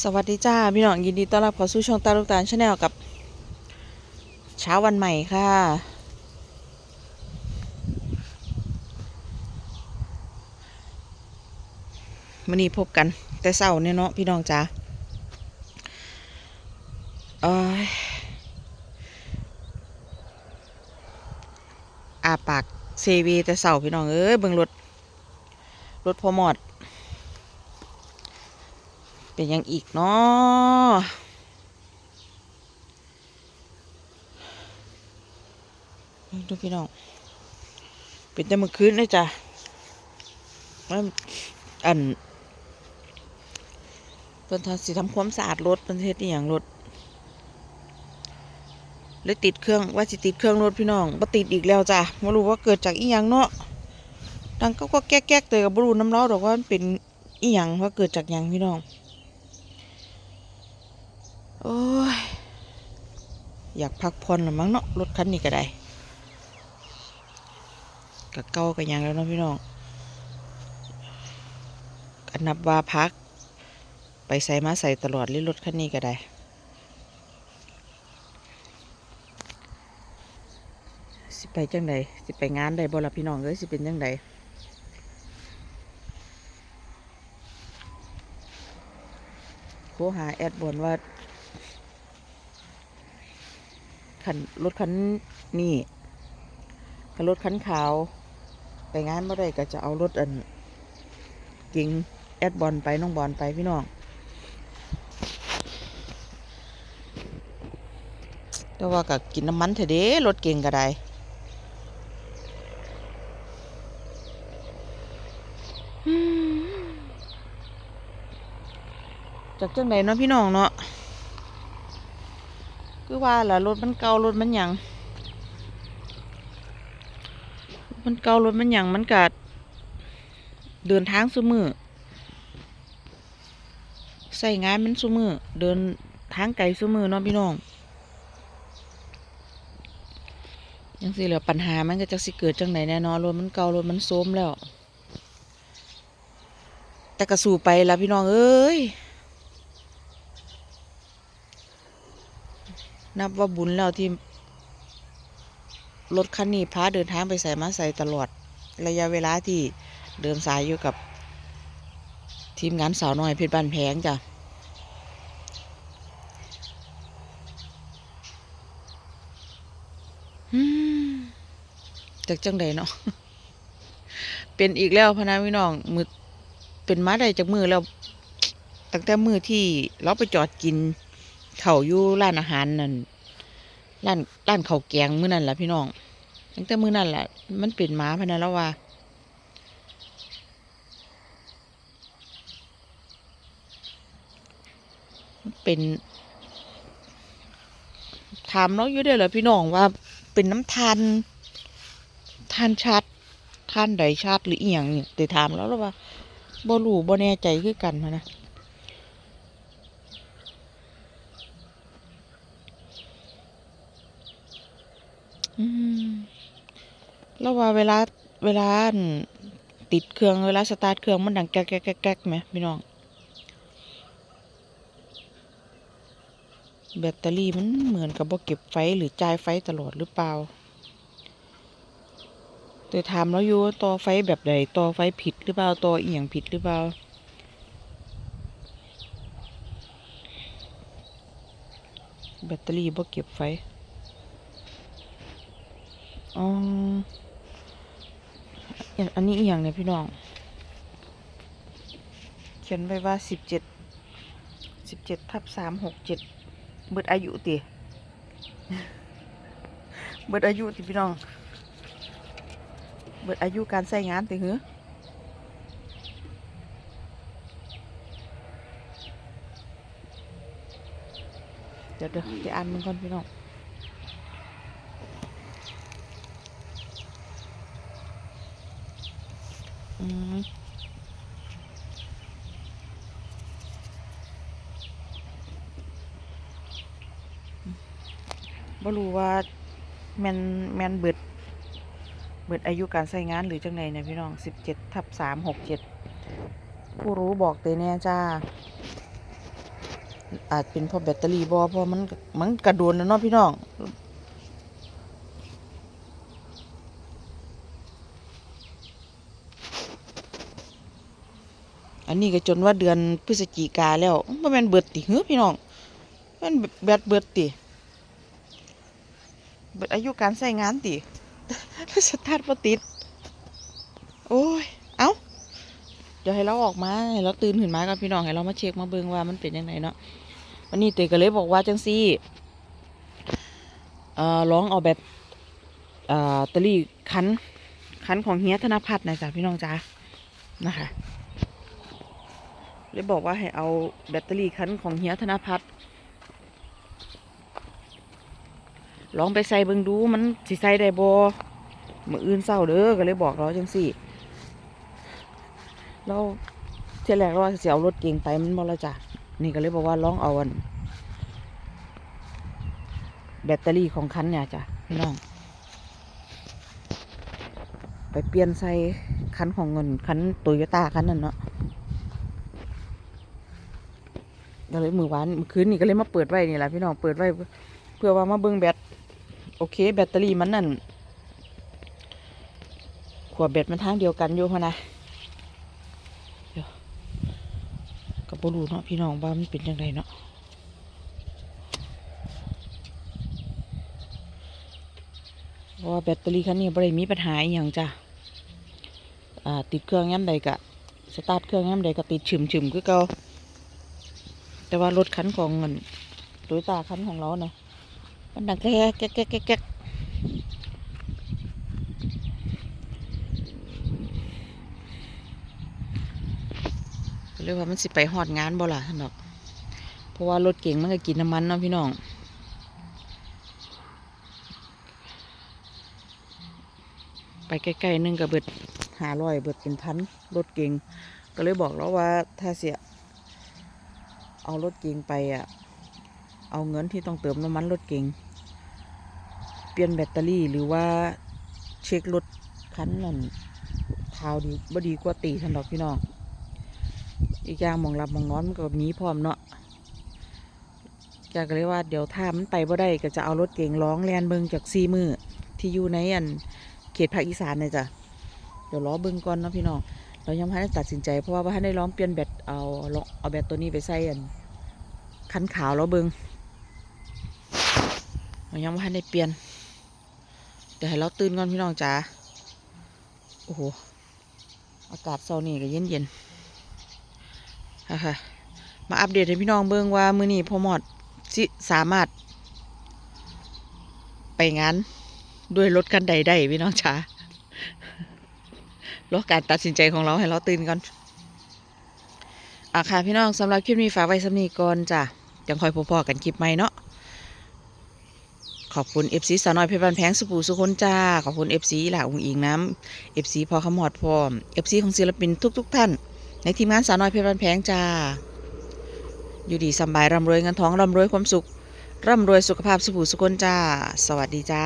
สวัสดีจ้าพี่น้องยินดีต้อนรับเข้าสู่ช่องตาลูกตาลชาแนลกับเช้าวันใหม่ค่ะ วันนี้พบกันแต่เศร้าเนี่ยเนาะพี่น้องจ้าอ้าปากเซวีแต่เศร้าพี่น้องเอ้ยเบิ่งรถรถพอหมอด เป็นยังอีกเนาะดูพี่น้อง เป็นแต่เมื่อคืนเลยจ้ะว่าอันเพิ่นทำสิทำความสะอาดรถเพิ่นเฮ็ดอย่างรถเลยติดเครื่องว่าสิติดเครื่องรถพี่น้องบ่ติดอีกแล้วจ้ะบ่รู้ว่าเกิดจากอีหยังเนาะดังก็ก็แก๊กๆเตยกับบรูน้ำเล้าดอกว่ามันเป็นอีหยังว่าเกิดจากหยังพี่น้อง โอ้ย อยากพักผ่อนหรือมั้งเนาะรถคันนี้ก็ได้กับเก่ากันยังแล้วเนาะพี่น้องกันนับว่าพัก ไปใส่มาใส่ตลอดเลยรถคันนี้ก็ได้สิไปจังใดสิไปงานใดบ่ล่ะพี่น้องเอ้ยสิเป็นจังใดโทรหาแอดบนว่า คันรถคันนี่คันรถคันขาว ไปงานบ่ได้ก็จะเอารถอันกิงแอดบอลไปน้องบอลไปพี่น้องแต่ว่าก็กินน้ำมันเถอะเด้รถเก่งก็ได้จากจังไหนเนาะพี่น้องเนาะ คือว่าล่ะรถมันเก่ารถมันหยังมันเก่ารถมันหยังมันกัดเดินทางซุมือใส่งานมันซุมือเดินทางไกลซุมือเนาะพี่น้องยังสิเหลือปัญหามันก็จะสิเกิดจังไหนแน่นอนรถมันเก่ารถมันโซมแล้ว แต่กระสู่ไปละพี่น้องเอ้ย นับว่าบุญแล้วที่รถคันนี้พาเดินทางไปใส่มาใส่ตลอด ระยะเวลาที่เดินสายอยู่กับ ทีมงานสาวน้อยเพชรบ้านแพงจ้ะจากจังใดเนาะเป็นอีกแล้วพนะพี่น้องมือเป็นมาได้จากมือแล้วตั้งแต่มือที่เราไปจอดกิน เขาอยู่ร้านอาหารนั่นร้านร้านเขาวแกงมื้อนั่นแหละพี่น้องตั้งแต่มื้อนั่นแหละมันเป็นหมาพะนแล้วว่าเป็นถามเราอยู่เด้อเหรอพี่น้องว่าเป็นน้ำทานทานชัดทานใดชัดหรืออีหยังเนี่ยแต่ถามแล้วแล้วว่าบ่รู้บ่แน่ใจคือกันหั้นนะ แล้วว่าเวลาเวลาติดเครื่องเวลาสตาร์ทเครื่องมันดังแก๊กแก๊กแก๊กแก๊กไหมพี่น้อง แบตเตอรี่มันเหมือนกับว่เก็บไฟหรือจ่ายไฟตลอดหรือเปล่าแต่ถามแล้วอยู่ว่าต่อไฟแบบใดต่อไฟผิดหรือเปล่าต่ออีหยังผิดหรือเปล่าแบตเตอรี่บ่เก็บไฟ อ๋ออันนี้อีกอย่างเนี่ยพี่น้อง เขียนไว้ว่าสิบเจ็ดสิบเจ็ดทับสามหกเจ็ดเบิดอายุติเบิดอายุติพี่น้อง เบิดอายุการใช้งานติหรอเดี๋ยวเดี๋ยวจะอ่านมันก่อนพี่น้อง อืม บ่รู้ว่าแมนแมนเบิด เบิดอายุการใช้งานหรือจังไดเนี่ยพี่น้องสิบเจ็ดทับสามหกเจ็ดผู้รู้บอกเตแน่จ้า อาจเป็นเพราะแบตเตอรี่บ่เพราะมันมันกระโดนแล้วเนาะพี่น้อง อันนี้ก็จนว่าเดือนพฤศจิกาแล้วบ่แม่นเบิดติเฮ้อพี่น้องม่นแบตเบิดติเบิดอายุการใช้งานติสตาร์ทบ่ติด โอ้ย เอ้า เดี๋ยวให้เราออกมาให้เราตื่นขึ้นมากันพี่น้องให้เรามาเช็คมาเบิ่งว่ามันเป็นยังไงเนาะวันนี้เตยก็เลยบอกว่าจังซี่เอ่อลองเอาแบบเอ่อตะลี่คันคันของเฮียธนพัฒน์นะจ๊ะพี่น้องจ้านะคะ เลยบอกว่าให้เอาแบตเตอรี่คันของเฮียธนพัฒน์ลองไปใส่เบิ่งดูมันสิใส่ได้บ่มืออื่นเศร้าเด้อก็เลยบอกเราจังซี่ เราเที่ยแรกเราว่าสิเอารถเก๋งไปมันบ่และจ้ะนี่ก็เลยบอกว่าลองเอาอัน แบตเตอรี่ของคันเนี่ยจ้ะพี่น้อง ไปเปลี่ยนใส่คันของเงินคันโตโยต้าคันนั้นเนาะ ก็เลยมือวานมือคืนนี่ก็เลยมาเปิดไว้นี่แหละพี่น้องเปิดไว้เพื่อว่ามาเบิ่งแบตโอเค แบตเตอรี่มันนั่นขวดแบตมันทางเดียวกันอยู่พะนะกับบรูเนาะพี่น้องว่ามันเป็นยังไงเนาะว่าแบตเตอรี่คันนี้บ่ได้มีปัญหาอย่างจ้ะติดเครื่องย้ำใดกะสตาร์ทเครื่องย้ำใดก็ติดฉึมฉึมๆคือเก่า แต่ว่ารถคันของมันโตโยตาคันของเราเนี่ยมันดังแก๊กแก๊กแก๊กแก๊กเรียกว่ามันสิไปหอดงานบ่ล่ะท่านดอกเพราะว่ารถเก่งมันก็กินน้ำมันเนาะพี่น้องไปใกล้ๆนึงก็เบิดหาร้อยเบิดเป็นพันรถเก่ง ก็เลยบอกแล้วว่าถ้าเสีย เอารถเก่งไปอะ เอาเงินที่ต้องเติมน้ำมันรถเก่งเปลี่ยนแบตเตอรี่หรือว่าเช็ครถคันนั่นข่าวดีบ่ดีกว่าตีทันดอกพี่น้อง อีกอย่างมองหลับมองนอนมันก็มีพร้อมเนาะจากเลยว่าเดี๋ยวถ้ามันไปบ่ได้ก็จะเอารถเก๋งร้องแลนเบิงจากซีมือที่อยู่ในอันเขตภาคอีสานเนี่ยจ้ะเดี๋ยวล้อเบิงก่อนเนาะพี่น้อง เรายังไม่ได้ตัดสินใจเพราะว่าบ่ทันได้ล้อมเปลี่ยนแบตเอาเอาแบตตัวนี้ไปใส่อันคันขาวแล้วเบิงเรายังไม่ทันได้เปลี่ยนเดี๋ยวให้เราตื่นก่อนพี่น้องจ้าโอ้โหอากาศเช้านี่ก็เย็นเย็นๆฮ่าฮ่ามาอัปเดตให้พี่น้องเบิงว่ามือนี้พอหมอดสิสามารถ ไปงานด้วยรถคันใดได้พี่น้องจ๋า รอการตัดสินใจของเราให้เราตื่นก่อนอะค่ะพี่น้องสำหรับคลิปนี้ฝากไว้สำนีก่อนจ้ะยังคอยพอๆกันคลิปใหม่เนาะขอบคุณเอฟซีสาวน้อยเพชรบันแพงสุภูสุคนจ้า ขอบคุณเอฟซีหล่าองอิงน้ำเอฟซีพอขมอดพร้อมเอฟซีของศิลปินทุก ๆ ท่าน ในทีมงานสาวน้อยเพชรบันแพงจ้า อยู่ดีสบายร่ำรวยเงินทองร่ำรวยความสุขร่ำรวยสุขภาพสุขสุคนจ้า สวัสดีจ้า